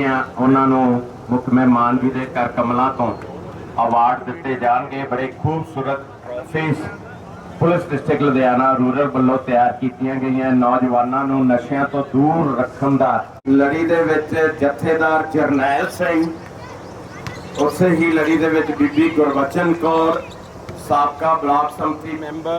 ਜਾਂ ਉਹਨਾਂ ਨੂੰ ਮੁੱਖ ਮਹਿਮਾਨ ਵੀ ਦੇ ਕਰ ਕਮਲਾ ਤੋਂ ਅਵਾਰਡ ਦਿੱਤੇ ਜਾਣਗੇ, ਬੜੇ ਖੂਬਸੂਰਤ face police district Ludhiana rural ਵੱਲੋਂ ਤਿਆਰ ਕੀਤੀਆਂ ਗਈਆਂ। ਨੌਜਵਾਨਾਂ ਨੂੰ ਨਸ਼ਿਆਂ ਤੋਂ ਦੂਰ ਰੱਖਣ ਦਾ ਲੜੀ ਦੇ ਵਿੱਚ ਜਥੇਦਾਰ ਜਰਨੈਲ ਸਿੰਘ, ਉਸੇ ਹੀ ਲੜੀ ਦੇ ਵਿੱਚ ਬੀਬੀ ਗੁਰਬਚਨ ਕੌਰ, ਸਾਬਕਾ ਬਲਾਕ ਸੰਮਤੀ ਮੈਂਬਰ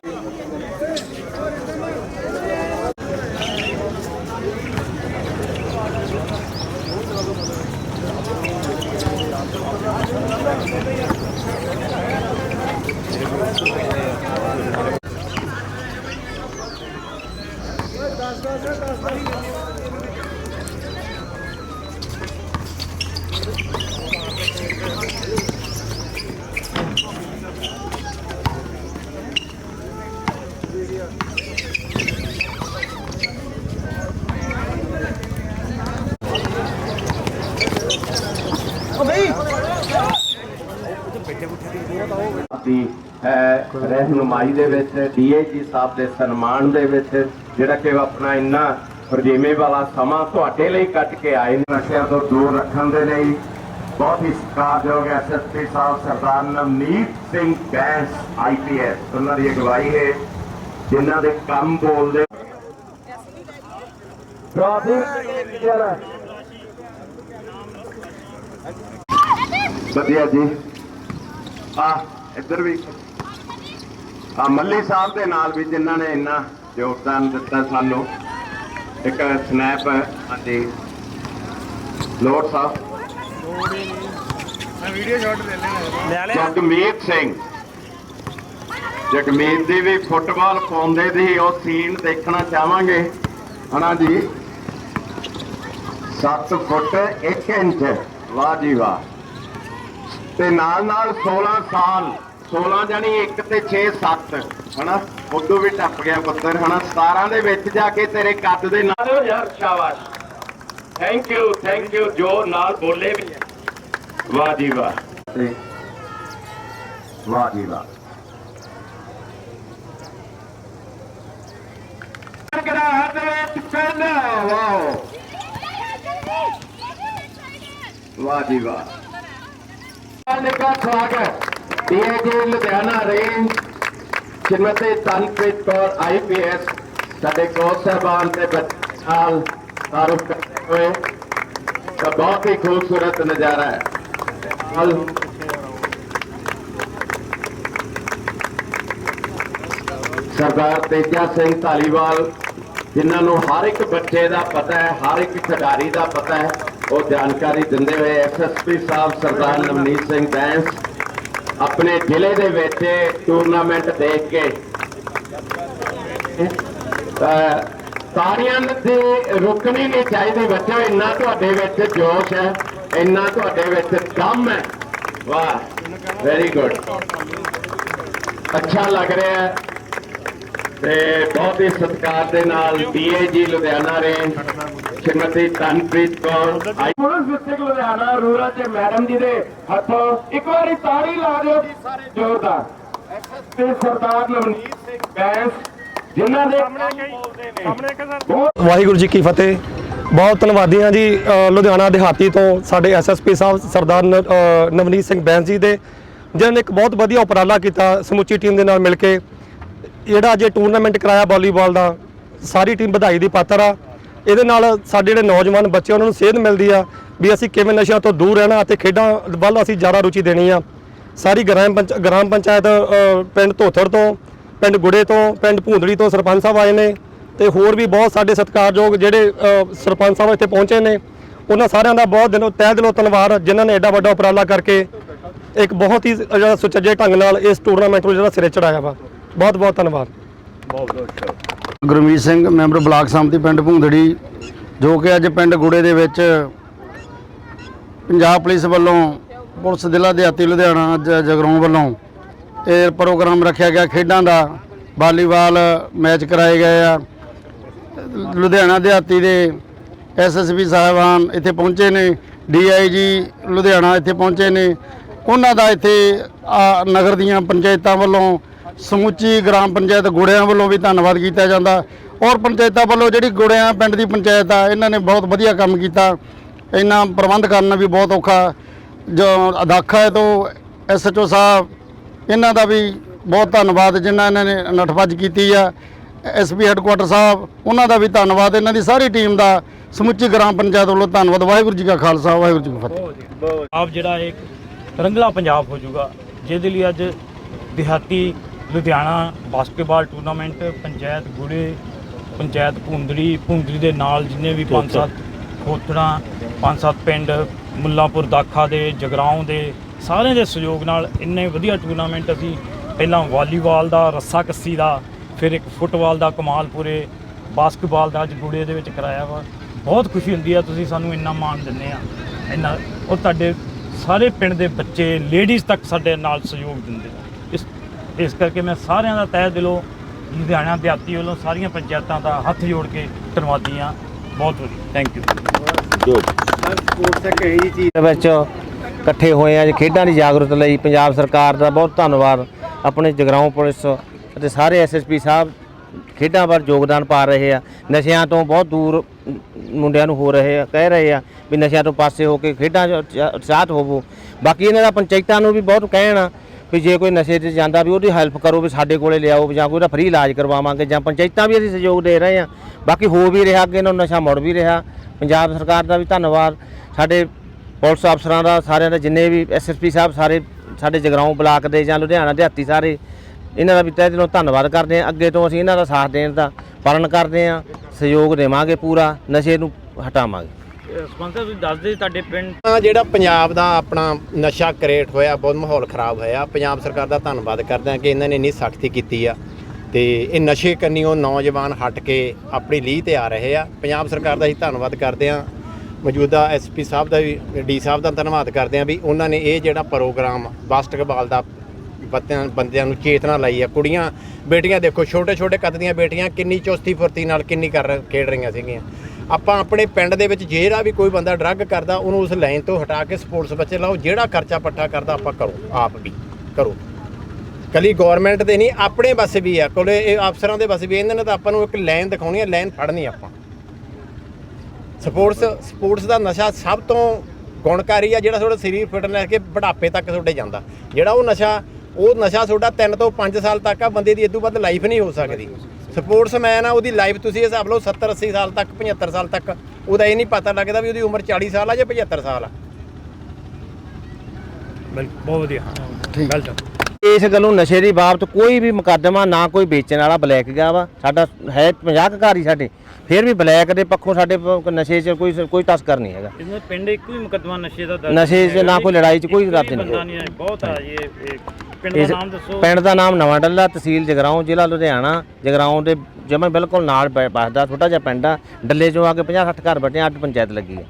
ਦੀ ਅਹ, ਦੇ ਵਿੱਚ ਡੀਏਜੀ ਸਾਹਿਬ ਦੇ ਸਨਮਾਨ ਦੇ ਵਿੱਚ ਜਿਹੜਾ ਕਿ ਆਪਣਾ ਇੰਨਾ ਫਰਜੀਮੇ ਵਾਲਾ ਸਮਾਂ ਤੁਹਾਡੇ ਲਈ ਕੱਟ ਕੇ ਆਏ ਨੇ ਨਸ਼ਿਆਂ ਤੋਂ ਦੂਰ ਰੱਖਣ ਦੇ ਲਈ। ਬਹੁਤ ਹੀ ਸਤਿਕਾਰਯੋਗ ਐਸਐਸਪੀ ਸਾਹਿਬ ਸਰਦਾਰ ਨਵਨੀਤ ਸਿੰਘ ਬੈਂਸ ਆਈਪੀਐਸ ਉਹਨਾਂ ਦੀ ਅਗਵਾਈ ਹੈ ਜਿਨ੍ਹਾਂ ਦੇ ਕੰਮ ਬੋਲਦੇ। ਵਧੀਆ ਜੀ। ਆ ਇੱਧਰ ਵੀ। ਆ ਮੱਲੀ ਸਾਹਿਬ ਦੇ ਨਾਲ ਵੀ ਜਿਨ੍ਹਾਂ ਨੇ ਇੰਨਾ ਯੋਗਦਾਨ ਦਿੱਤਾ ਸਾਨੂੰ। ਇੱਕ ਸਨੈਪ ਹਾਂਜੀ। ਲੋਟ ਸਾਹਿਬ। ਮੈਂ ਵੀਡੀਓ ਸ਼ਾਟ ਲੈ ਲੈਣਾ ਜਗਮੀਤ ਸਿੰਘ। ਜਗਮੀਤ ਦੀ ਵੀ ਫੁੱਟਬਾਲ ਪਾਉਂਦੇ ਦੀ ਉਹ ਸੀਨ ਦੇਖਣਾ ਚਾਹਾਂਗੇ। ਹਨਾ ਜੀ? 7 ਫੁੱਟ 1 ਇੰਚ। ਵਾਹ ਜੀ ਵਾਹ। ਤੇ ਨਾਲ ਨਾਲ 16 ਸਾਲ 16 ਜਾਨੀ 1 ਤੇ 6 7 ਹਨਾ? ਉਦੋਂ ਵੀ ਟੱਪ ਗਿਆ ਪੁੱਤਰ ਹਨਾ? 17 ਦੇ ਵਿੱਚ ਜਾ ਕੇ ਤੇਰੇ ਕੱਦ ਦੇ ਨਾਲ ਯਾਰ ਸ਼ਾਬਾਸ਼। ਥੈਂਕ ਯੂ ਥੈਂਕ ਯੂ ਜੋ ਨਾਲ ਬੋਲੇ ਵੀ ਵਾਹ ਜੀ ਵਾਹ। ਵਾਹ ਜੀ ਵਾਹ। ਗਰਾਹ ਦੇ ਵਿੱਚ ਵਾਓ ਵਾਹ ਜੀ ਵਾਹ। ਨਿੱਘਾ ਸਵਾਗਤ DIG Ludhiana range Shrimati Tanpreet Kaur IPS ਸਾਡੇ ਕੋਚ ਸਾਹਿਬਾਨ ਤੇ ਨਾਲ ਤਾਰਫ ਕਰਦੇ ਹੋਏ ਤਾਂ ਬਹੁਤ ਹੀ ਖੂਬਸੂਰਤ ਨਜ਼ਾਰਾ ਹੈ। ਸਰਦਾਰ ਤੇਜਾ ਸਿੰਘ ਧਾਲੀਵਾਲ ਜਿਨ੍ਹਾਂ ਨੂੰ ਹਰ ਇੱਕ ਬੱਚੇ ਦਾ ਪਤਾ ਹੈ ਹਰ ਇੱਕ ਖਿਡਾਰੀ ਦਾ ਪਤਾ ਹੈ ਉਹ ਜਾਣਕਾਰੀ ਦਿੰਦੇ ਹੋਏ ਐਸਐਸਪੀ ਸਾਹਿਬ ਸਰਦਾਰ ਨਵਨੀਤ ਸਿੰਘ ਬੈਂਸ ਆਪਣੇ ਜ਼ਿਲ੍ਹੇ ਦੇ ਵਿੱਚ ਟੂਰਨਾਮੈਂਟ ਦੇਖ ਕੇ ਅਹ, ਤਾੜੀਆਂ ਰੁਕਣੀ ਨਹੀਂ ਚਾਹੀਦੀ ਬੱਚਿਓ ਇੰਨਾ ਤੁਹਾਡੇ ਵਿੱਚ ਜੋਸ਼ ਹੈ ਇੰਨਾ ਤੁਹਾਡੇ ਵਿੱਚ ਦਮ ਹੈ। ਵਾਹ ਵੈਰੀ ਗੁੱਡ ਅੱਛਾ ਲੱਗ ਰਿਹਾ ਹੈ। ਤੇ ਬਹੁਤ ਹੀ ਸਤਿਕਾਰ ਦੇ ਨਾਲ DIG Ludhiana range Shrimati Tanpreet Kaur I. Police district Ludhiana rural ਤੇ ਮੈਡਮ ਜੀ ਦੇ ਹੱਥੋਂ ਇੱਕ ਵਾਰੀ ਤਾੜੀ ਲਾ ਦਿਓ ਜੀ ਸਾਰੇ ਜ਼ੋਰਦਾਰ। ਤੇ ਸਰਦਾਰ ਨਵਨੀਤ ਸਿੰਘ ਬੈਂਸ ਜਿਨ੍ਹਾਂ ਦੇ ਵਾਹਿਗੁਰੂ ਜੀ ਕੀ ਫਤਿਹ। ਬਹੁਤ ਧੰਨਵਾਦੀ ਹਾਂ ਜੀ ਲੁਧਿਆਣਾ ਦਿਹਾਤੀ ਤੋਂ ਸਾਡੇ ਐਸਐਸਪੀ ਸਾਹਿਬ ਸਰਦਾਰ ਨਵਨੀਤ ਸਿੰਘ ਬੈਂਸ ਜੀ ਦੇ ਜਿਨ੍ਹਾਂ ਨੇ ਇੱਕ ਬਹੁਤ ਵਧੀਆ ਉਪਰਾਲਾ ਕੀਤਾ ਸਮੁੱਚੀ ਟੀਮ ਦੇ ਨਾਲ ਮਿਲ ਕੇ। ਜਿਹੜਾ ਅੱਜ ਇਹ ਟੂਰਨਾਮੈਂਟ ਕਰਾਇਆ ਵਾਲੀਬਾਲ ਦਾ, ਸਾਰੀ ਟੀਮ ਵਧਾਈ ਦੀ ਪਾਤਰ ਆ। ਇਹਦੇ ਨਾਲ ਸਾਡੇ ਜਿਹੜੇ ਨੌਜਵਾਨ ਬੱਚੇ ਉਹਨਾਂ ਨੂੰ ਸੇਧ ਮਿਲਦੀ ਆ ਵੀ ਅਸੀਂ ਕਿਵੇਂ ਨਸ਼ਿਆਂ ਤੋਂ ਦੂਰ ਰਹਿਣਾ ਅਤੇ ਖੇਡਾਂ ਵੱਲ ਅਸੀਂ ਜ਼ਿਆਦਾ ਰੁਚੀ ਦੇਣੀ ਆ। ਸਾਰੀ ਗ੍ਰਾਮ ਪੰਚ, ਗ੍ਰਾਮ ਪੰਚਾਇਤ ਪਿੰਡ ਧੋਥੜ ਤੋਂ, ਪਿੰਡ ਗੁੜੇ ਤੋਂ, ਪਿੰਡ ਭੂੰਦੜੀ ਤੋਂ ਸਰਪੰਚ ਸਾਹਿਬ ਆਏ ਨੇ ਤੇ ਹੋਰ ਵੀ ਬਹੁਤ ਸਾਡੇ ਸਤਿਕਾਰਯੋਗ ਜਿਹੜੇ ਸਰਪੰਚ ਸਾਹਿਬ ਇੱਥੇ ਪਹੁੰਚੇ ਨੇ। ਉਹਨਾਂ ਸਾਰਿਆਂ ਦਾ ਬਹੁਤ ਦਿਲੋਂ, ਤਹਿ ਦਿਲੋਂ ਧੰਨਵਾਦ, ਜਿਨ੍ਹਾਂ ਨੇ ਐਡਾ ਵੱਡਾ ਉਪਰਾਲਾ ਕਰਕੇ ਇੱਕ ਬਹੁਤ ਹੀ ਜਿਹੜਾ ਸੁਚੱਜੇ ਢੰਗ ਨਾਲ ਇਸ ਟੂਰਨਾਮੈਂਟ ਨੂੰ ਜਿਹੜਾ ਸਿਰੇ ਚੜਾਇਆ ਵਾ। ਬਹੁਤ ਬਹੁਤ ਧੰਨਵਾਦ। ਬਹੁਤ ਬਹੁਤ ਗੁਰਮੀਤ ਸਿੰਘ ਮੈਂਬਰ ਬਲਾਕ ਸੰਮਤੀ ਪਿੰਡ ਭੁੰਦੜੀ ਜੋ ਕਿ ਅੱਜ ਪਿੰਡ ਗੁੜੇ ਦੇ ਵਿੱਚ ਪੰਜਾਬ ਪੁਲਿਸ ਵੱਲੋਂ ਪੁਲਿਸ ਜ਼ਿਲ੍ਹਾ ਦਿਹਾਤੀ ਲੁਧਿਆਣਾ ਅੱਜ ਜਗਰਾਉਂ ਵੱਲੋਂ ਇਹ ਪ੍ਰੋਗਰਾਮ ਰੱਖਿਆ ਗਿਆ। ਖੇਡਾਂ ਦਾ ਵਾਲੀਬਾਲ ਮੈਚ ਕਰਾਏ ਗਏ ਆ। ਲੁਧਿਆਣਾ ਦਿਹਾਤੀ ਦੇ ਐਸਐਸਪੀ ਸਾਹਿਬਾਨ ਇੱਥੇ ਪਹੁੰਚੇ ਨੇ ਡੀਆਈਜੀ ਲੁਧਿਆਣਾ ਇੱਥੇ ਪਹੁੰਚੇ ਨੇ। ਉਹਨਾਂ ਦਾ ਇੱਥੇ ਆ, ਨਗਰ ਦੀਆਂ ਪੰਚਾਇਤਾਂ ਵੱਲੋਂ ਸਮੁੱਚੀ ਗ੍ਰਾਮ ਪੰਚਾਇਤ ਗੁੜਿਆਂ ਵੱਲੋਂ ਵੀ ਧੰਨਵਾਦ ਕੀਤਾ ਜਾਂਦਾ ਔਰ ਪੰਚਾਇਤਾਂ ਵੱਲੋਂ ਜਿਹੜੀ ਗੁੜਿਆਂ ਪਿੰਡ ਦੀ ਪੰਚਾਇਤ ਆ, ਇਹਨਾਂ ਨੇ ਬਹੁਤ ਵਧੀਆ ਕੰਮ ਕੀਤਾ। ਇਹਨਾਂ ਪ੍ਰਬੰਧ ਕਰਨਾ ਵੀ ਬਹੁਤ ਔਖਾ। ਜੋ ਅਦਾਖਾ ਹੈ ਤੋਂ ਐਸਐਚਓ ਸਾਹਿਬ, ਇਹਨਾਂ ਦਾ ਵੀ ਬਹੁਤ ਧੰਨਵਾਦ ਜਿਨ੍ਹਾਂ ਇਹਨਾਂ ਨੇ ਨਠਭੱਜ ਕੀਤੀ ਆ। ਐਸਪੀ ਹੈੱਡਕੁਆਟਰ ਸਾਹਿਬ, ਉਹਨਾਂ ਦਾ ਵੀ ਧੰਨਵਾਦ। ਇਹਨਾਂ ਦੀ ਸਾਰੀ ਟੀਮ ਦਾ ਸਮੁੱਚੀ ਗ੍ਰਾਮ ਪੰਚਾਇਤ ਵੱਲੋਂ ਧੰਨਵਾਦ। ਵਾਹਿਗੁਰੂ ਜੀ ਕਾ ਖਾਲਸਾ, ਵਾਹਿਗੁਰੂ ਜੀ ਕੀ ਫਤਿਹ। ਆਪ ਜਿਹੜਾ ਇੱਕ ਰੰਗਲਾ ਪੰਜਾਬ ਹੋ ਜਾਊਗਾ, ਜਿਹਦੇ ਲਈ ਅੱਜ ਦਿਹਾਤੀ ਲੁਧਿਆਣਾ ਬਾਸਕਟਬਾਲ ਟੂਰਨਾਮੈਂਟ ਪੰਚਾਇਤ ਗੁੜੇ ਪੰਚਾਇਤ ਭੁੰਦੜੀ ਭੁੰਦੜੀ ਦੇ ਨਾਲ ਜਿੰਨੇ ਵੀ ਪੰਜ ਸੱਤ ਖੋਤੜਾਂ ਪੰਜ ਸੱਤ ਪਿੰਡ ਮੁੱਲਾਂਪੁਰ ਦਾਖਾ ਦੇ ਜਗਰਾਉਂ ਦੇ ਸਾਰਿਆਂ ਦੇ ਸਹਿਯੋਗ ਨਾਲ ਇੰਨੇ ਵਧੀਆ ਟੂਰਨਾਮੈਂਟ ਅਸੀਂ ਪਹਿਲਾਂ ਵਾਲੀਬਾਲ ਦਾ ਰੱਸਾ ਕੱਸੀ ਦਾ ਫਿਰ ਇੱਕ ਫੁੱਟਬਾਲ ਦਾ ਕਮਾਲਪੁਰੇ ਬਾਸਕਟਬਾਲ ਦਾ ਅੱਜ ਗੁੜੇ ਦੇ ਵਿੱਚ ਕਰਾਇਆ ਵਾ। ਬਹੁਤ ਖੁਸ਼ੀ ਹੁੰਦੀ ਆ ਤੁਸੀਂ ਸਾਨੂੰ ਇੰਨਾ ਮਾਣ ਦਿੰਦੇ ਆ। ਇੰਨਾ ਉਹ ਤੁਹਾਡੇ ਸਾਰੇ ਪਿੰਡ ਦੇ ਬੱਚੇ ਲੇਡੀਜ਼ ਤੱਕ ਸਾਡੇ ਨਾਲ ਸਹਿਯੋਗ ਦਿੰਦੇ ਆ। ਇਸ ਕਰਕੇ ਮੈਂ ਸਾਰਿਆਂ ਦਾ ਤਹਿ ਦਿਲੋਂ ਲੁਧਿਆਣਾ ਦਿਹਾਤੀ ਵੱਲੋਂ ਸਾਰੀਆਂ ਪੰਚਾਇਤਾਂ ਦਾ ਹੱਥ ਜੋੜ ਕੇ ਧੰਨਵਾਦੀ ਹਾਂ। ਬਹੁਤ ਵਧੀਆ। ਥੈਂਕ ਯੂ ਦੇ ਵਿੱਚ ਇਕੱਠੇ ਹੋਏ ਆ ਜੀ ਖੇਡਾਂ ਦੀ ਜਾਗਰੂਕਤਾ ਲਈ ਪੰਜਾਬ ਸਰਕਾਰ ਦਾ ਬਹੁਤ ਧੰਨਵਾਦ। ਆਪਣੇ ਜਗਰਾਉਂ ਪੁਲਿਸ ਅਤੇ ਸਾਰੇ ਐਸਐਸਪੀ ਸਾਹਿਬ ਖੇਡਾਂ ਵੱਲ ਯੋਗਦਾਨ ਪਾ ਰਹੇ ਆ। ਨਸ਼ਿਆਂ ਤੋਂ ਬਹੁਤ ਦੂਰ ਮੁੰਡਿਆਂ ਨੂੰ ਹੋ ਰਹੇ ਆ ਕਹਿ ਰਹੇ ਆ ਵੀ ਨਸ਼ਿਆਂ ਤੋਂ ਪਾਸੇ ਹੋ ਕੇ ਖੇਡਾਂ 'ਚ ਉਤਸ਼ਾ- ਉਤਸ਼ਾਹਤ ਹੋਵੋ। ਬਾਕੀ ਇਹਨਾਂ ਦਾ ਪੰਚਾਇਤਾਂ ਨੂੰ ਵੀ ਬਹੁਤ ਕਹਿਣ ਆ ਵੀ ਜੇ ਕੋਈ ਨਸ਼ੇ 'ਤੇ ਜਾਂਦਾ ਵੀ ਉਹਦੀ ਹੈਲਪ ਕਰੋ ਵੀ ਸਾਡੇ ਕੋਲੇ ਲਿਆਓ ਵੀ ਜਾਂ ਕੋਈ ਉਹਦਾ ਫ੍ਰੀ ਇਲਾਜ ਕਰਵਾਵਾਂਗੇ ਜਾਂ ਪੰਚਾਇਤਾਂ ਵੀ ਅਸੀਂ ਸਹਿਯੋਗ ਦੇ ਰਹੇ ਹਾਂ ਬਾਕੀ ਹੋ ਵੀ ਰਿਹਾ, ਅੱਗੇ ਨੂੰ ਨਸ਼ਾ ਮੁੜ ਵੀ ਰਿਹਾ। ਪੰਜਾਬ ਸਰਕਾਰ ਦਾ ਵੀ ਧੰਨਵਾਦ। ਸਾਡੇ ਪੁਲਿਸ ਅਫਸਰਾਂ ਦਾ, ਸਾਰਿਆਂ ਦਾ, ਜਿੰਨੇ ਵੀ ਐਸਐਸਪੀ ਸਾਹਿਬ, ਸਾਰੇ ਸਾਡੇ ਜਗਰਾਉਂ ਬਲਾਕ ਦੇ ਜਾਂ ਲੁਧਿਆਣਾ ਦਿਹਾਤੀ ਸਾਰੇ, ਇਹਨਾਂ ਦਾ ਵੀ ਤਹਿ ਦਿਲੋਂ ਧੰਨਵਾਦ ਕਰਦੇ ਹਾਂ ਅੱਗੇ ਤੋਂ ਅਸੀਂ ਇਹਨਾਂ ਦਾ ਸਾਥ ਦੇਣ ਦਾ ਪਾਲਣ ਕਰਦੇ ਹਾਂ ਸਹਿਯੋਗ ਦੇਵਾਂਗੇ ਪੂਰਾ। ਨਸ਼ੇ ਨੂੰ ਹਟਾਵਾਂਗੇ। ਸਪਾਂਸਰ ਤੁਸੀਂ ਦੱਸ ਦਿਓ ਤੁਹਾਡੇ ਪਿੰਡ ਤਾਂ ਜਿਹੜਾ ਪੰਜਾਬ ਦਾ ਆਪਣਾ ਨਸ਼ਾ ਕ੍ਰੀਏਟ ਹੋਇਆ, ਬਹੁਤ ਮਾਹੌਲ ਖਰਾਬ ਹੋਇਆ। ਪੰਜਾਬ ਸਰਕਾਰ ਦਾ ਧੰਨਵਾਦ ਕਰਦੇ ਹਾਂ ਕਿ ਇਹਨਾਂ ਨੇ ਇੰਨੀ ਸਖਤੀ ਕੀਤੀ ਆ। ਤੇ ਇਹ ਨਸ਼ੇ ਕੰਨੀਓ ਨੌਜਵਾਨ ਹਟ ਕੇ ਆਪਣੀ ਲੀਹ ਤੇ ਆ ਰਹੇ ਆ। ਪੰਜਾਬ ਸਰਕਾਰ ਦਾ ਅਸੀਂ ਧੰਨਵਾਦ ਕਰਦੇ ਹਾਂ। ਮੌਜੂਦਾ ਐਸਪੀ ਸਾਹਿਬ ਦਾ ਵੀ, ਡੀ ਸਾਹਿਬ ਦਾ ਧੰਨਵਾਦ ਕਰਦੇ ਹਾਂ ਵੀ ਉਹਨਾਂ ਨੇ ਇਹ ਜਿਹੜਾ ਪ੍ਰੋਗਰਾਮ ਬਾਸਕਟਬਾਲ ਦਾ ਬੱਤਿਆਂ, ਬੰਦਿਆਂ ਨੂੰ ਚੇਤਨਾ ਲਾਈ ਆ। ਕੁੜੀਆਂ, ਬੇਟੀਆਂ ਦੇਖੋ ਛੋਟੇ ਛੋਟੇ ਕੱਦ ਦੀਆਂ ਬੇਟੀਆਂ ਕਿੰਨੀ ਚੁਸਤੀ ਫੁਰਤੀ ਨਾਲ ਕਿੰਨੀ ਕਰ, ਖੇਡ ਰਹੀਆਂ ਸੀਗੀਆਂ। ਆਪਾਂ ਆਪਣੇ ਪਿੰਡ ਦੇ ਵਿੱਚ ਜਿਹੜਾ ਵੀ ਕੋਈ ਬੰਦਾ ਡਰੱਗ ਕਰਦਾ, ਉਹਨੂੰ ਉਸ ਲਾਈਨ ਤੋਂ ਹਟਾ ਕੇ ਸਪੋਰਟਸ ਬੱਚੇ ਲਾਓ, ਜਿਹੜਾ ਖਰਚਾ ਪੱਠਾ ਕਰਦਾ ਆਪਾਂ ਕਰੋ, ਆਪ ਵੀ ਕਰੋ। ਕੱਲੀ ਗਵਰਨਮੈਂਟ ਦੇ ਨਹੀਂ, ਆਪਣੇ ਬਸ ਵੀ ਆ, ਕੋਲੇ ਇਹ ਅਫਸਰਾਂ ਦੇ ਬਸ ਵੀ ਇਹਨਾਂ ਨੇ ਤਾਂ ਆਪਾਂ ਨੂੰ ਇੱਕ ਲਾਈਨ ਦਿਖਾਉਣੀ ਹੈ ਲਾਈਨ ਫੜਨੀ ਆਪਾਂ। ਸਪੋਰਟਸ ਸਪੋਰਟਸ ਦਾ ਨਸ਼ਾ ਸਭ ਤੋਂ ਗੁਣਕਾਰੀ ਆ, ਜਿਹੜਾ ਤੁਹਾਡਾ ਸਰੀਰ ਫਿਟ ਲੈ ਕੇ ਬੁਢਾਪੇ ਤੱਕ ਤੁਹਾਡੇ ਜਾਂਦਾ। ਜਿਹੜਾ ਉਹ ਨਸ਼ਾ ਉਹ ਨਸ਼ਾ ਤੁਹਾਡਾ 3 ਤੋਂ 5 ਸਾਲ ਤੱਕ ਆ, ਬੰਦੇ ਦੀ ਇਦੋਂ ਵੱਧ ਲਾਈਫ ਨਹੀਂ ਹੋ ਸਕਦੀ। ਸਪੋਰਟਸਮੈਨ ਆ ਉਹਦੀ ਲਾਈਫ ਤੁਸੀਂ ਹਿਸਾਬ ਲਓ 70 80 ਸਾਲ ਤੱਕ 75 ਸਾਲ ਤੱਕ ਉਹਦਾ ਇਹ ਨਹੀਂ ਪਤਾ ਲੱਗਦਾ ਵੀ ਉਹਦੀ ਉਮਰ 40 ਸਾਲ ਆ ਜਾਂ 75 ਸਾਲ ਆ। ਬਿਲਕੁਲ ਬਹੁਤ ਵਧੀਆ। ਵੈਲ ਡਨ ਇਸ ਗੱਲੋਂ ਨਸ਼ੇ ਦੀ ਬਾਬਤ ਕੋਈ ਵੀ ਮੁਕੱਦਮਾ ਨਾ ਕੋਈ ਵੇਚਣ ਵਾਲਾ ਬਲੈਕ ਗਿਆ ਵਾ। ਸਾਡਾ ਹੈ 50 ਘਰ ਹੀ ਸਾਡੇ। ਫਿਰ ਵੀ ਬਲੈਕ ਦੇ ਪੱਖੋਂ ਸਾਡੇ ਪ- ਨਸ਼ੇ 'ਚ ਕੋਈ ਕੋਈ ਤਸਕਰ ਨਹੀਂ ਹੈਗਾ। ਇਹਨਾਂ ਦੇ ਪਿੰਡ ਇੱਕੋ ਹੀ ਮੁਕੱਦਮਾ ਨਸ਼ੇ ਦਾ ਦਰਜ ਨਸ਼ੇ 'ਚ ਨਾ ਕੋਈ ਲੜਾਈ 'ਚ ਕੋਈ ਇੱਕ ਰੱਦ ਨਹੀਂ। ਬੰਦਾ ਨਹੀਂ ਹੈ ਬਹੁਤ ਆ ਜੀ ਇਹ ਇਹ ਪਿੰਡ ਦਾ ਇਸ ਨਾਮ ਦੱਸੋ। ਪਿੰਡ ਦਾ ਨਾਮ ਨਵਾਂ ਡੱਲਾ ਤਹਿਸੀਲ ਜਗਰਾਉਂ ਜ਼ਿਲ੍ਹਾ ਲੁਧਿਆਣਾ। ਜਗਰਾਉਂ ਦੇ ਜਮਾ ਬਿਲਕੁਲ ਨਾਲ ਬ- ਵੱਸਦਾ ਛੋਟਾ ਜਿਹਾ ਪਿੰਡ ਆ। ਡੱਲੇ ਚੋਂ ਆ ਕੇ 50 60 ਘਰ ਬੈਠੇ ਅੱਡ ਪੰਚਾਇਤ ਲੱਗੀ ਹੈ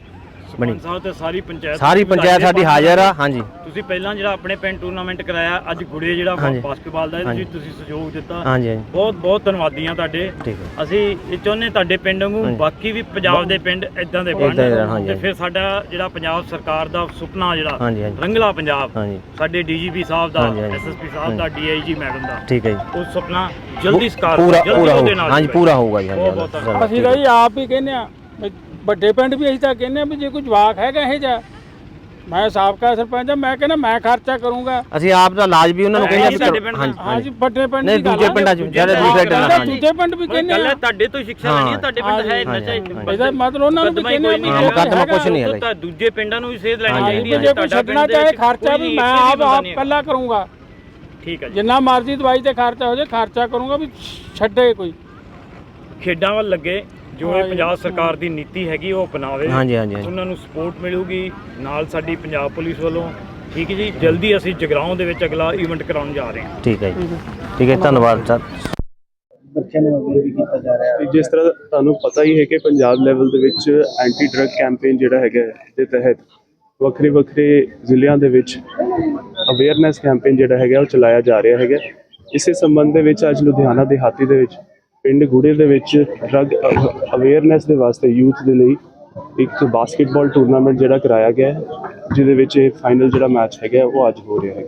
ਬਣੀ ਪੰਜ ਸਾਹਿਬ ਤੇ ਸਾਰੀ ਪੰਚਾਇਤ ਸਾਰੀ ਪੰਚਾਇਤ ਸਾਡੀ ਹਾਜ਼ਰ ਆ। ਹਾਂਜੀ। ਤੁਸੀਂ ਪਹਿਲਾਂ ਜਿਹੜਾ ਆਪਣੇ ਪਿੰਡ ਟੂਰਨਾਮੈਂਟ ਕਰਾਇਆ ਅੱਜ ਗੁੜੇ ਜਿਹੜਾ ਹਾਂਜੀ। ਬਾਸਕਟਬਾਲ ਦਾ ਇਹਦੇ। ਵਿੱਚ ਤੁਸੀਂ ਸਹਿਯੋਗ ਦਿੱਤਾ ਹਾਂਜੀ ਹਾਂਜੀ ਬਹੁਤ ਬਹੁਤ ਧੰਨਵਾਦੀ ਹਾਂ ਤੁਹਾਡੇ ਠੀਕ ਹੈ ਅਸੀਂ ਇਹ ਚਾਹੁੰਦੇ ਤੁਹਾਡੇ ਪਿੰਡ ਨੂੰ ਹਾਂਜੀ। ਬਾਕੀ ਵੀ ਪੰਜਾਬ ਦੇ ਪਿੰਡ ਇਦਾਂ ਦੇ ਬਣ ਏਦਾਂ ਦੇ, ਹਾਂਜੀ, ਤੇ। ਫਿਰ ਸਾਡਾ ਜਿਹੜਾ ਪੰਜਾਬ ਸਰਕਾਰ ਦਾ ਸੁਪਨਾ ਜਿਹੜਾ ਹਾਂਜੀ, ਹਾਂਜੀ। ਰੰਗਲਾ ਪੰਜਾਬ ਹਾਂਜੀ ਸਾਡੇ ਡੀਜੀਪੀ ਸਾਹਿਬ ਦਾ ਹਾਂਜੀ, ਹਾਂਜੀ। ਐਸਐਸਪੀ ਸਾਹਿਬ ਦਾ ਡੀਆਈਜੀ ਮੈਡਮ ਦਾ ਠੀਕ ਹੈ ਜੀ ਉਹ ਸੁਪਨਾ ਜਲਦੀ ਸਕਾਰ ਪੂਰਾ ਜਲਦੀ ਪੂਰਾ ਉਹਦੇ ਹੋਊਗਾ ਨਾਲ ਹਾਂਜੀ ਜੁੜੇ। ਪੂਰਾ ਹੋਊਗਾ ਜੀ ਬਹੁਤ ਬਹੁਤ ਹਾਂਜੀ। ਅਸੀਂ ਤਾਂ ਜੀ ਆਪ ਹੀ ਕਹਿੰਦੇ ਆ ਵੱਡੇ ਪਿੰਡ ਵੀ ਅਸੀਂ ਤਾਂ ਕਹਿੰਦੇ ਆ ਵੀ ਜੇ ਕੋਈ ਜਵਾਕ ਹੈਗਾ ਇਹ ਜਾ ਮੈਂ ਸਾਬਕਾ ਸਰਪੰਚ ਆ ਮੈਂ ਕਹਿੰਦਾ ਮੈਂ ਖਰਚਾ ਕਰੂੰਗਾ। ਅਸੀਂ ਆਪ ਦਾ ਇਲਾਜ ਵੀ ਉਹਨਾਂ ਨੂੰ ਕਹਿੰਦੇ ਆ ਵੀ ਹਾਂਜੀ ਹਾਂ ਵੱਡੇ ਪਿੰਡ ਨਹੀਂ ਦੀ ਗੱਲ ਦੂਜੇ ਆ। ਪਿੰਡਾਂ 'ਚ ਜਿਹੜੇ ਦੂਸਰੇ ਪਿੰਡਾਂ ਕਹਿੰਦਾ 'ਚ ਹਾਂਜੀ। ਦੂਜੇ ਪਿੰਡ ਵੀ ਉਹ ਕਹਿੰਦੇ ਗੱਲ ਹੈ ਆ ਤੁਹਾਡੇ ਤੋਂ ਹੀ ਸਿੱਖਿਆ ਲੈਣੀ ਹੈ ਤੁਹਾਡੇ ਪਿੰਡ ਹੈ ਨਸ਼ਾ ਇਹਦਾ ਮਤਲਬ ਉਹਨਾਂ ਨੂੰ ਵੀ ਕਹਿੰਦੇ ਆ ਵੀ ਹਾਂ, ਜੇ ਮੁਕੱਦਮਾ ਹੈਗਾ, ਕੁਛ ਨਹੀਂ ਹੈਗਾ ਜੀ। ਤਾਂ ਦੂਜੇ ਪਿੰਡਾਂ ਨੂੰ ਵੀ ਸੇਧ ਲੈਣੀ ਹਾਂਜੀ, ਚਾਹੀਦੀ ਵੀ ਹੈ ਜੇ ਕੋਈ ਛੱਡਣਾ ਚਾਹੇ ਖਰਚਾ ਵੀ ਮੈਂ ਆਪ ਆਪ ਕੱਲਾ ਕਰੂੰਗਾ। ਠੀਕ ਹੈ ਜੀ। ਜਿੰਨਾ ਮਰਜ਼ੀ ਦਵਾਈ ਤੇ ਖਰਚਾ ਹੋ ਜਾਏ ਖਰਚਾ ਕਰੂੰਗਾ ਵੀ ਛੱਡੇ ਕੋਈ। ਖੇਡਾਂ ਵੱਲ ਲੱਗੇ ਜੋ ਇਹ। ਪੰਜਾਬ ਸਰਕਾਰ ਦੀ ਨੀਤੀ ਹੈਗੀ ਉਹ ਅਪਣਾਵੇ। ਹਾਂਜੀ ਹਾਂਜੀ ਹਾਂਜੀ। ਉਹਨਾਂ ਨੂੰ ਸਪੋਰਟ ਮਿਲੂਗੀ ਨਾਲ ਸਾਡੀ ਪੰਜਾਬ ਪੁਲਿਸ ਵੱਲੋਂ। ਠੀਕ ਹੈ ਜੀ ਜਲਦੀ ਅਸੀਂ ਜਗਰਾਉਂ ਦੇ ਵਿੱਚ ਅਗਲਾ ਇਵੈਂਟ ਕਰਾਉਣ ਜਾ ਰਹੇ ਹਾਂ। ਠੀਕ ਹੈ ਜੀ। ਠੀਕ ਹੈ ਧੰਨਵਾਦ ਸਰ। ਤੇ ਜਿਸ ਤਰ੍ਹਾਂ ਤੁਹਾਨੂੰ ਪਤਾ ਹੀ ਹੈ ਕਿ ਪੰਜਾਬ ਲੈਵਲ ਦੇ ਵਿੱਚ ਐਂਟੀ ਡਰੱਗ ਕੈਂਪੇਨ ਜਿਹੜਾ ਹੈਗਾ ਹੈ, ਦੇ ਤਹਿਤ ਵੱਖਰੇ ਵੱਖਰੇ ਜ਼ਿਲ੍ਹਿਆਂ ਦੇ ਵਿੱਚ ਅਵੇਅਰਨੈਸ ਕੈਂਪੇਨ ਜਿਹੜਾ ਹੈਗਾ ਉਹ ਚਲਾਇਆ ਜਾ ਰਿਹਾ ਹੈਗਾ। ਇਸੇ ਸੰਬੰਧ ਦੇ ਵਿੱਚ ਅੱਜ ਲੁਧਿਆਣਾ ਦੇ ਹਾਤੀ ਦੇ ਵਿੱਚ ਪਿੰਡ ਗੁੜੇ ਦੇ ਵਿੱਚ ਡਰੱਗ ਅਵੇਅਰਨੈਸ ਦੇ ਵਾਸਤੇ ਯੂਥ ਦੇ ਲਈ ਇੱਕ ਬਾਸਕਟਬਾਲ ਟੂਰਨਾਮੈਂਟ ਜਿਹੜਾ ਕਰਾਇਆ ਗਿਆ ਹੈ ਜਿਹਦੇ ਵਿੱਚ ਇਹ ਫਾਈਨਲ ਜਿਹੜਾ ਮੈਚ ਹੈਗਾ ਉਹ ਅੱਜ ਹੋ ਰਿਹਾ ਹੈ।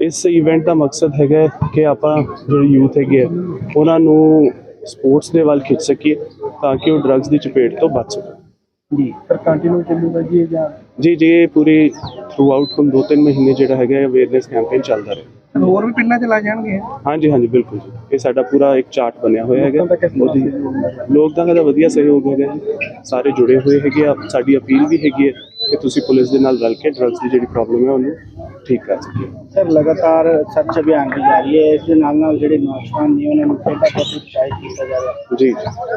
ਇਸ ਇਵੈਂਟ ਦਾ ਮਕਸਦ ਹੈਗਾ ਕਿ ਆਪਾਂ ਜਿਹੜੇ ਯੂਥ ਹੈਗੇ ਉਹਨਾਂ ਨੂੰ ਸਪੋਰਟਸ ਦੇ ਵੱਲ ਖਿੱਚ ਸਕੀਏ ਤਾਂ ਕਿ ਉਹ ਡਰੱਗਸ ਦੀ ਚਪੇਟ ਤੋਂ ਬਚ ਸਕਣ। ਜੀ ਪਰ ਕੰਟੀਨਿਊ ਚੱਲੂਗਾ ਜੀ ਜਾਂ ਜੀ ਪੂਰੇ ਥਰੂ ਆਊਟ ਹੁਣ ਦੋ ਤਿੰਨ ਮਹੀਨੇ ਜਿਹੜਾ ਹੈਗਾ ਅਵੇਅਰਨੈਸ ਕੈਂਪੇਨ ਚੱਲਦਾ ਰਹੇ। ਹੋਰ ਵੀ ਪਿੰਡਾਂ ਚ ਲਾ ਜਾਣਗੇ ਹਾਂਜੀ ਹਾਂਜੀ ਬਿਲਕੁਲ ਜੀ। ਇਹ ਸਾਡਾ ਪੂਰਾ ਇੱਕ ਚਾਰਟ ਬਣਿਆ ਹੋਇਆ ਹੈਗਾ। ਉਹਦੀ ਲੋਕਾਂ ਦਾ ਵਧੀਆ ਸਹਿਯੋਗ ਹੈਗਾ ਜੀ। ਸਾਰੇ ਜੁੜੇ ਹੋਏ ਹੈਗੇ ਆ। ਸਾਡੀ ਅਪੀਲ ਵੀ ਹੈਗੀ ਹੈ ਕਿ ਤੁਸੀਂ ਪੁਲਿਸ ਦੇ ਨਾਲ ਰਲ ਕੇ ਡਰੱਗਸ ਦੀ ਜਿਹੜੀ ਪ੍ਰੋਬਲਮ ਹੈ ਉਹਨੂੰ ਠੀਕ ਕਰ ਸਕੀਏ। ਸਰ ਲਗਾਤਾਰ ਸੱਚ ਅਭਿਆਨ ਵੀ ਜਾਰੀ ਹੈ। ਇਸ ਦੇ ਨਾਲ ਨਾਲ ਜਿਹੜੇ ਨੌਜਵਾਨ ਨੇ ਉਹਨਾਂ ਨੂੰ ਖੇਡਾਂ ਪ੍ਰਤੀ ਉਤਸ਼ਾਹਿਤ ਕੀਤਾ ਜਾ ਰਿਹਾ ਜੀ।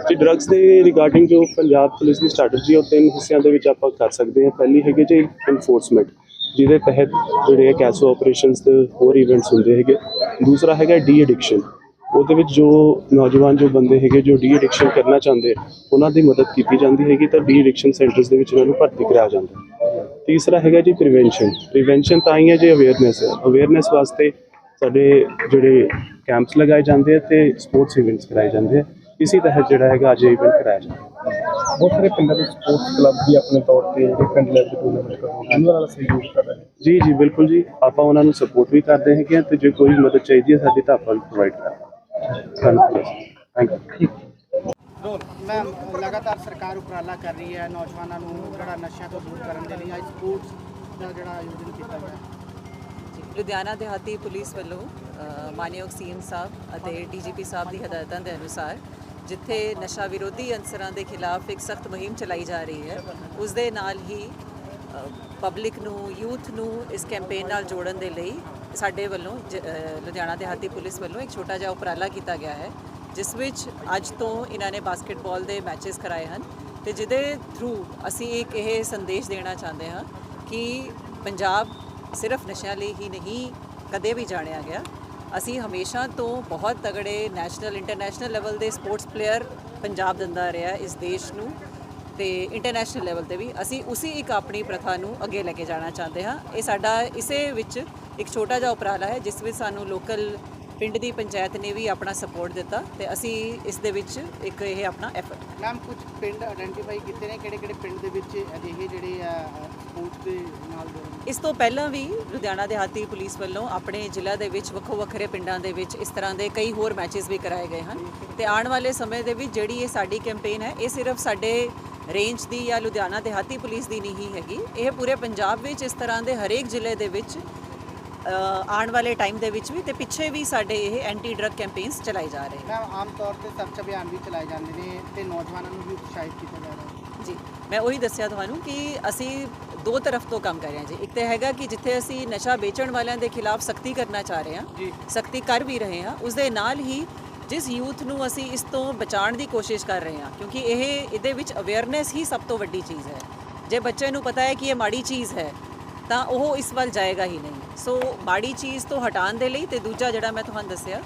ਜੀ ਡਰੱਗਸ ਦੇ ਰਿਗਾਰਡਿੰਗ ਜੋ ਪੰਜਾਬ ਪੁਲਿਸ ਦੀ ਸਟ੍ਰੈਟਜੀ ਹੈ ਉਹ ਤਿੰਨ ਹਿੱਸਿਆਂ ਦੇ ਵਿੱਚ ਆਪਾਂ ਕਰ ਸਕਦੇ ਹਾਂ। ਪਹਿਲੀ ਹੈਗੀ ਜੀ ਇਨਫੋਰਸਮੈਂਟ ਜਿਹਦੇ ਤਹਿਤ ਜਿਹੜੇ ਕੈਸੋ ਆਪਰੇਸ਼ਨਸ ਤੇ ਹੋਰ ਇਵੈਂਟਸ ਹੁੰਦੇ ਹੈਗੇ। ਦੂਸਰਾ ਹੈਗਾ ਡੀ ਐਡਿਕਸ਼ਨ ਉਹਦੇ ਵਿੱਚ ਜੋ ਨੌਜਵਾਨ ਜੋ ਬੰਦੇ ਹੈਗੇ ਜੋ ਡੀ ਐਡਿਕਸ਼ਨ ਕਰਨਾ ਚਾਹੁੰਦੇ ਉਹਨਾਂ ਦੀ ਮਦਦ ਕੀਤੀ ਜਾਂਦੀ ਹੈਗੀ ਤਾਂ ਡੀ ਐਡਿਕਸ਼ਨ ਸੈਂਟਰਸ ਦੇ ਵਿੱਚ ਉਹਨਾਂ ਨੂੰ ਭਰਤੀ ਕਰਾਇਆ ਜਾਂਦਾ ਤੀਸਰਾ ਹੈਗਾ ਜੀ ਪ੍ਰੀਵੈਂਸ਼ਨ ਪ੍ਰੀਵੈਂਸ਼ਨ ਤਾਂ ਹੀ ਹੈ ਜੀ ਅਵੇਅਰਨੈਸ ਅਵੇਅਰਨੈਸ ਵਾਸਤੇ ਸਾਡੇ ਜਿਹੜੇ ਕੈਂਪਸ ਲਗਾਏ ਜਾਂਦੇ ਆ ਤੇ ਸਪੋਰਟਸ ਇਵੈਂਟਸ ਕਰਾਏ ਜਾਂਦੇ ਆ। ਇਸੇ ਤਹਿਤ ਜਿਹੜਾ ਹੈਗਾ ਅੱਜ ਇਵੈਂਟ ਕਰਾਇਆ ਜਾਂਦਾ ਬਹੁਤ ਸਾਰੇ ਪਿੰਡਾਂ ਦੇ ਸਪੋਰਟਸ ਕਲੱਬ ਵੀ ਆਪਣੇ ਤੌਰ ਤੇ ਜਿਹੜੇ ਪਿੰਡ ਲੈਵਲ ਦੇ ਟੂਰਨਾਮੈਂਟ ਕਰਵਾਉਂਦੇ ਹਨ ਉਹਨਾਂ ਨਾਲ ਸਹਿਯੋਗ ਕਰ ਰਹੇ ਜੀ ਜੀ ਬਿਲਕੁਲ ਜੀ। ਆਪਾਂ ਉਹਨਾਂ ਨੂੰ ਸਪੋਰਟ ਵੀ ਕਰਦੇ ਹੈਗੇ ਆ ਤੇ ਜੇ ਕੋਈ ਮਦਦ ਚਾਹੀਦੀ ਹੈ ਸਾਡੀ ਤਾਂ ਆਪਾਂ ਪ੍ਰੋਵਾਈਡ ਕਰਾਂਗੇ ਥੈਂਕ ਯੂ ਮੈਂ ਲਗਾਤਾਰ ਸਰਕਾਰ ਉਪਰਾਲਾ ਕਰ ਰਹੀ ਹੈ ਨੌਜਵਾਨਾਂ ਨੂੰ ਜਿਹੜਾ ਨਸ਼ਿਆਂ ਤੋਂ ਦੂਰ ਕਰਨ ਦੇ ਲਈ ਅੱਜ ਸਪੋਰਟਸ ਦਾ ਜਿਹੜਾ ਆਯੋਜਨ ਕੀਤਾ ਗਿਆ ਲੁਧਿਆਣਾ ਦਿਹਾਤੀ ਪੁਲਿਸ ਵੱਲੋਂ ਮਾਨਯੋਗ ਸੀਐਮ ਸਾਹਿਬ ਅਤੇ ਡੀਜੀਪੀ ਸਾਹਿਬ ਦੀ ਹਦਾਇਤਾਂ ਦੇ ਅਨੁਸਾਰ ਜਿੱਥੇ ਨਸ਼ਾ ਵਿਰੋਧੀ ਅਨਸਰਾਂ ਦੇ ਖਿਲਾਫ ਇੱਕ ਸਖਤ ਮੁਹਿੰਮ ਚਲਾਈ ਜਾ ਰਹੀ ਹੈ, ਉਸ ਦੇ ਨਾਲ ਹੀ ਪਬਲਿਕ ਨੂੰ ਯੂਥ ਨੂੰ ਇਸ ਕੈਂਪੇਨ ਨਾਲ ਜੋੜਨ ਦੇ ਲਈ ਸਾਡੇ ਵੱਲੋਂ, ਜ- ਲੁਧਿਆਣਾ ਦਿਹਾਤੀ ਪੁਲਿਸ ਵੱਲੋਂ ਇੱਕ ਛੋਟਾ ਜਿਹਾ ਉਪਰਾਲਾ ਕੀਤਾ ਗਿਆ ਹੈ, ਜਿਸ ਵਿੱਚ ਅੱਜ ਤੋਂ ਇਹਨਾਂ ਨੇ ਬਾਸਕਟਬਾਲ ਦੇ ਮੈਚਸ ਕਰਾਏ ਹਨ ਤੇ ਜਿਹਦੇ ਥਰੂ ਅਸੀਂ ਇੱਕ ਇਹ ਸੰਦੇਸ਼ ਦੇਣਾ ਚਾਹੁੰਦੇ ਹਾਂ ਕਿ ਪੰਜਾਬ ਸਿਰਫ ਨਸ਼ਿਆਂ ਲਈ ਹੀ ਨਹੀਂ, ਕਦੇ ਵੀ ਜਾਣਿਆ ਗਿਆ। ਅਸੀਂ ਹਮੇਸ਼ਾ ਤੋਂ ਬਹੁਤ ਤਗੜੇ ਨੈਸ਼ਨਲ ਇੰਟਰਨੈਸ਼ਨਲ ਲੈਵਲ ਦੇ ਸਪੋਰਟਸ ਪਲੇਅਰ ਪੰਜਾਬ ਦਿੰਦਾ ਰਿਹਾ ਇਸ ਦੇਸ਼ ਨੂੰ ਤੇ ਇੰਟਰਨੈਸ਼ਨਲ ਲੈਵਲ ਤੇ ਵੀ। ਅਸੀਂ ਉਸੇ ਇੱਕ ਆਪਣੀ ਪ੍ਰਥਾ ਨੂੰ ਅੱਗੇ ਲੈ ਕੇ ਜਾਣਾ ਚਾਹੁੰਦੇ ਹਾਂ। ਇਹ ਸਾਡਾ, ਇਸੇ ਵਿੱਚ ਇੱਕ ਛੋਟਾ ਜਿਹਾ ਉਪਰਾਲਾ ਹੈ, ਜਿਸ ਵਿੱਚ ਸਾਨੂੰ ਲੋਕਲ ਪਿੰਡ ਦੀ ਪੰਚਾਇਤ ਨੇ ਵੀ ਆਪਣਾ ਸਪੋਰਟ ਦਿੱਤਾ ਤੇ ਅਸੀਂ ਇਸ ਦੇ ਵਿੱਚ ਇੱਕ ਇਹ ਆਪਣਾ ਐਫਰਟ ਮੈਮ ਕੁਝ ਪਿੰਡ ਆਇਡੈਂਟੀਫਾਈ ਕੀਤੇ ਨੇ? ਕਿਹੜੇ ਕਿਹੜੇ ਪਿੰਡ ਦੇ ਵਿੱਚ ਅਜਿਹੇ ਜਿਹੜੇ ਆ ਸਪੋਰਟਸ ਦੇ ਨਾਲ ਇਸ ਤੋਂ ਪਹਿਲਾਂ ਵੀ ਲੁਧਿਆਣਾ ਦਿਹਾਤੀ ਪੁਲਿਸ ਵੱਲੋਂ ਆਪਣੇ ਜ਼ਿਲ੍ਹਾ ਦੇ ਵਿੱਚ ਵੱਖੋ ਵੱਖਰੇ ਪਿੰਡਾਂ ਦੇ ਵਿੱਚ ਇਸ ਤਰ੍ਹਾਂ ਦੇ ਕਈ ਹੋਰ ਮੈਚਸ ਵੀ ਕਰਾਏ ਗਏ ਹਨ। ਤੇ ਆਉਣ ਵਾਲੇ ਸਮੇਂ ਦੇ ਵਿੱਚ ਜਿਹੜੀ ਇਹ ਸਾਡੀ ਕੈਂਪੇਨ ਹੈ ਇਹ ਸਿਰਫ ਸਾਡੇ ਰੇਂਜ ਦੀ ਜਾਂ ਲੁਧਿਆਣਾ ਦਿਹਾਤੀ ਪੁਲਿਸ ਦੀ ਨਹੀਂ ਹੈਗੀ। ਇਹ ਪੂਰੇ ਪੰਜਾਬ ਵਿੱਚ ਇਸ ਤਰ੍ਹਾਂ ਦੇ ਹਰੇਕ ਜ਼ਿਲ੍ਹੇ ਦੇ ਵਿੱਚ ਆਉਣ ਵਾਲੇ ਟਾਈਮ ਦੇ ਵਿੱਚ ਵੀ ਤੇ ਪਿੱਛੇ ਵੀ ਸਾਡੇ ਇਹ ਐਂਟੀ ਡਰੱਗ ਕੈਂਪੇਨਸ ਚਲਾਏ ਜਾ ਰਹੇ ਹਨ ਮੈਮ ਆਮ ਤੌਰ ਤੇ ਸਰਚ ਅਭਿਆਨ ਵੀ ਚਲਾਏ ਜਾਂਦੇ ਨੇ ਤੇ ਨੌਜਵਾਨਾਂ ਨੂੰ ਵੀ ਉਤਸ਼ਾਹਿਤ ਕੀਤਾ ਜਾ ਰਿਹਾ ਹੈ। ਜੀ ਮੈਂ ਉਹੀ ਦੱਸਿਆ ਤੁਹਾਨੂੰ ਕਿ ਅਸੀਂ ਦੋ ਤਰਫ ਤੋਂ ਕੰਮ ਕਰ ਰਹੇ ਹਾਂ ਜੀ। ਇੱਕ ਤਾਂ ਹੈਗਾ ਕਿ ਜਿੱਥੇ ਅਸੀਂ ਨਸ਼ਾ ਵੇਚਣ ਵਾਲਿਆਂ ਦੇ ਖਿਲਾਫ ਸਖਤੀ ਕਰਨਾ ਚਾਹ ਰਹੇ ਹਾਂ ਸਖਤੀ ਕਰ ਵੀ ਰਹੇ ਹਾਂ ਉਸ ਦੇ ਨਾਲ ਹੀ ਜਿਸ ਯੂਥ ਨੂੰ ਅਸੀਂ ਇਸ ਤੋਂ ਬਚਾਉਣ ਦੀ ਕੋਸ਼ਿਸ਼ ਕਰ ਰਹੇ ਹਾਂ ਕਿਉਂਕਿ ਇਹ ਇਹਦੇ ਵਿੱਚ ਅਵੇਅਰਨੈਸ ਹੀ ਸਭ ਤੋਂ ਵੱਡੀ ਚੀਜ਼ ਹੈ। ਜੇ ਬੱਚੇ ਨੂੰ ਪਤਾ ਹੈ ਕਿ ਇਹ ਮਾੜੀ ਚੀਜ਼ ਹੈ ਤਾਂ ਉਹ ਇਸ ਵੱਲ ਜਾਏਗਾ ਹੀ ਨਹੀਂ। ਸੋ ਮਾੜੀ ਚੀਜ਼ ਤੋਂ ਹਟਾਉਣ ਦੇ ਲਈ ਤੇ ਦੂਜਾ ਜਿਹੜਾ ਮੈਂ ਤੁਹਾਨੂੰ ਦੱਸਿਆ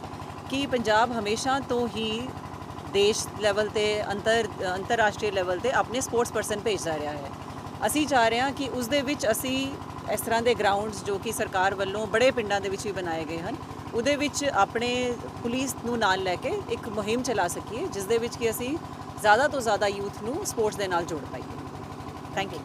ਕਿ ਪੰਜਾਬ ਹਮੇਸ਼ਾ ਤੋਂ ਹੀ ਦੇਸ਼ ਲੈਵਲ ਤੇ ਅੰਤਰ, ਅੰਤਰਰਾਸ਼ਟਰੀ ਲੈਵਲ ਤੇ ਆਪਣੇ ਸਪੋਰਟਸ ਪਰਸਨ ਭੇਜਦਾ ਰਿਹਾ ਹੈ। ਅਸੀਂ ਚਾਹ ਰਹੇ ਹਾਂ ਕਿ ਉਸ ਦੇ ਵਿੱਚ ਅਸੀਂ ਇਸ ਤਰ੍ਹਾਂ ਦੇ ਗਰਾਊਂਡਸ ਜੋ ਕਿ ਸਰਕਾਰ ਵੱਲੋਂ ਬੜੇ ਪਿੰਡਾਂ ਦੇ ਵਿੱਚ ਵੀ ਬਣਾਏ ਗਏ ਹਨ, ਉਹਦੇ ਵਿੱਚ ਆਪਣੇ ਪੁਲਿਸ ਨੂੰ ਨਾਲ ਲੈ ਕੇ ਇੱਕ ਮੁਹਿੰਮ ਚਲਾ ਸਕੀਏ, ਜਿਸ ਦੇ ਵਿੱਚ ਕਿ ਅਸੀਂ ਜ਼ਿਆਦਾ ਤੋਂ ਜ਼ਿਆਦਾ ਯੂਥ ਨੂੰ ਸਪੋਰਟਸ ਦੇ ਨਾਲ ਜੋੜ ਪਾਈਏ। Thank you